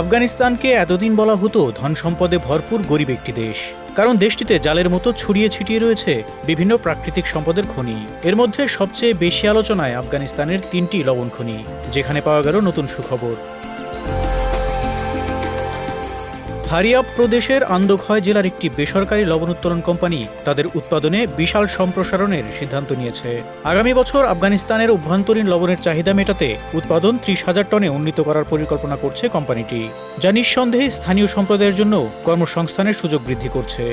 আফগানিস্তানকে এতদিন বলা হতো ধন সম্পদে ভরপুর গরিব একটি দেশ। কারণ দেশটিতে জালের মতো ছড়িয়ে ছিটিয়ে রয়েছে বিভিন্ন প্রাকৃতিক সম্পদের খনি। এর মধ্যে সবচেয়ে বেশি আলোচনায় আফগানিস্তানের তিনটি লবণ খনি, যেখানে পাওয়া গেল নতুন সুখবর। ফারিয়াব প্রদেশের আন্দোখয় জেলার একটি বেসরকারি লবণ উত্তোলন কোম্পানি তাদের উৎপাদনে বিশাল সম্প্রসারণের সিদ্ধান্ত নিয়েছে। আগামী বছর আফগানিস্তানের অভ্যন্তরীণ লবণের চাহিদা মেটাতে উৎপাদন ত্রিশ হাজার টনে উন্নীত করার পরিকল্পনা করছে কোম্পানিটি। যা নিঃসন্দেহে স্থানীয় সম্প্রদায়ের জন্য কর্মসংস্থানের সুযোগ বৃদ্ধি করছে।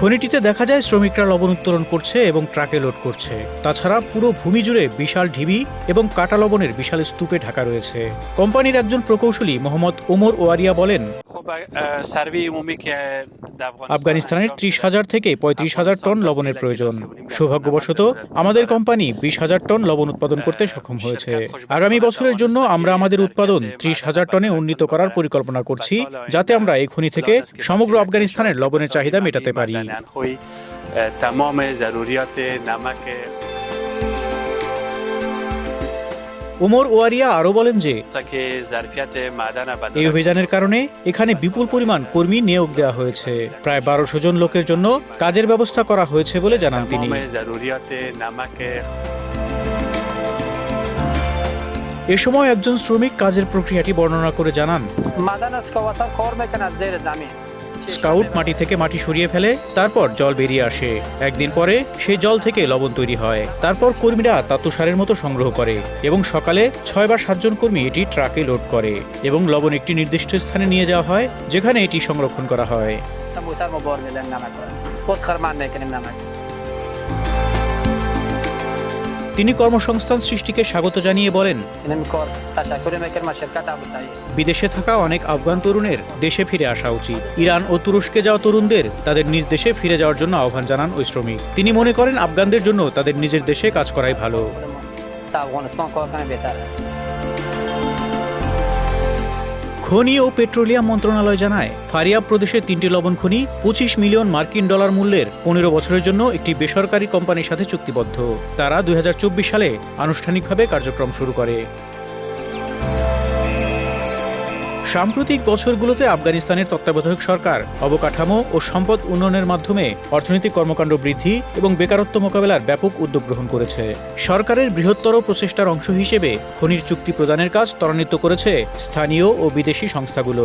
খনিটিতে দেখা যায় শ্রমিকরা লবণ উত্তোলন করছে এবং ট্রাকে লোড করছে। তাছাড়া পুরো ভূমি জুড়ে বিশাল ঢিবি এবং কাটা লবণের বিশাল স্তূপে ঢাকা রয়েছে। কোম্পানির একজন প্রকৌশলী মোহাম্মদ ওমর ওয়ারিয়া বলেন আফগানিস্তানের ত্রিশ হাজার থেকে পঁয়ত্রিশ হাজার টন লবণের প্রয়োজন। সৌভাগ্যবশত আমাদের কোম্পানি বিশ হাজার টন লবণ উৎপাদন করতে সক্ষম হয়েছে। আগামী বছরের জন্য আমরা আমাদের উৎপাদন ত্রিশ হাজার টনে উন্নীত করার পরিকল্পনা করছি যাতে আমরা এই খনি থেকে সমগ্র আফগানিস্তানের লবণের চাহিদা মেটাতে পারি। خوی اه، تمام ضروریات نمک ওমর ওয়ারিয়া আরও বলেন যে که ظرفیت معدن بدن এই অভিযানের কারণে এখানে বিপুল পরিমাণ কর্মী নিয়োগ দেওয়া হয়েছে প্রায় বারোশো জন লোকের জন্য কাজের ব্যবস্থা করা হয়েছে বলে জানান তিনি تمام ضروریات نمک এ সময় একজন শ্রমিক কাজের প্রক্রিয়াটি বর্ণনা করে জানান معدن اسکاواتر کار میکنه از زیر زمین স্কাউট মাটি থেকে মাটি সরিয়ে ফেলে তারপর জল বেরিয়ে আসে। একদিন পরে সেই জল থেকে লবণ তৈরি হয়। তারপর কর্মীরা তা তুষারের মতো সংগ্রহ করে এবং সকালে ছয় বা সাতজন কর্মী এটি ট্রাকে লোড করে এবং লবণ একটি নির্দিষ্ট স্থানে নিয়ে যাওয়া হয় যেখানে এটি সংরক্ষণ করা হয়। তিনি কর্মসংস্থান সৃষ্টিকে স্বাগত জানিয়ে বলেন বিদেশে থাকা অনেক আফগান তরুণের দেশে ফিরে আসা উচিত। ইরান ও তুরস্কে যাওয়া তরুণদের তাদের নিজ দেশে ফিরে যাওয়ার জন্য আহ্বান জানান ওই শ্রমিক। তিনি মনে করেন আফগানদের জন্য তাদের নিজের দেশে কাজ করাই ভালো। খনি ও পেট্রোলিয়াম মন্ত্রণালয় জানায়, ফারিয়াব প্রদেশের তিনটি লবণ খনি, পঁচিশ মিলিয়ন মার্কিন ডলার মূল্যের পনেরো বছরের জন্য একটি বেসরকারি কোম্পানির সাথে চুক্তিবদ্ধ। তারা দু হাজার চব্বিশ সালে আনুষ্ঠানিকভাবে কার্যক্রম শুরু করে। সাম্প্রতিক বছরগুলোতে আফগানিস্তানের তত্ত্বাবধায়ক সরকার, অবকাঠামো ও সম্পদ উন্নয়নের মাধ্যমে অর্থনৈতিক কর্মকাণ্ড বৃদ্ধি এবং বেকারত্ব মোকাবেলার ব্যাপক উদ্যোগ গ্রহণ করেছে। সরকারের বৃহত্তর প্রচেষ্টার অংশ হিসেবে খনির চুক্তি প্রদানের কাজ ত্বরান্বিত করেছে স্থানীয় ও বিদেশি সংস্থাগুলো।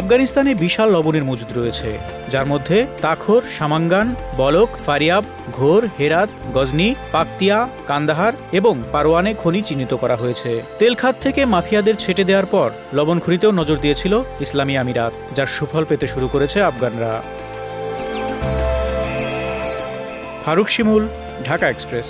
আফগানিস্তানে বিশাল লবণের মজুদ রয়েছে। যার মধ্যে তাখর, সামাঙ্গান, বলক, ফারিয়াব, ঘোর, হেরাত, গজনি, পাকতিয়া, কান্দাহার এবং পারওয়ানে খনি চিহ্নিত করা হয়েছে। তেলখাত থেকে মাফিয়াদের ছেটে দেওয়ার পর লবণ খনিতেও নজর দিয়েছিল ইসলামী আমিরাত, যার সুফল পেতে শুরু করেছে আফগানরা। ফারুক শিমুল, ঢাকা এক্সপ্রেস।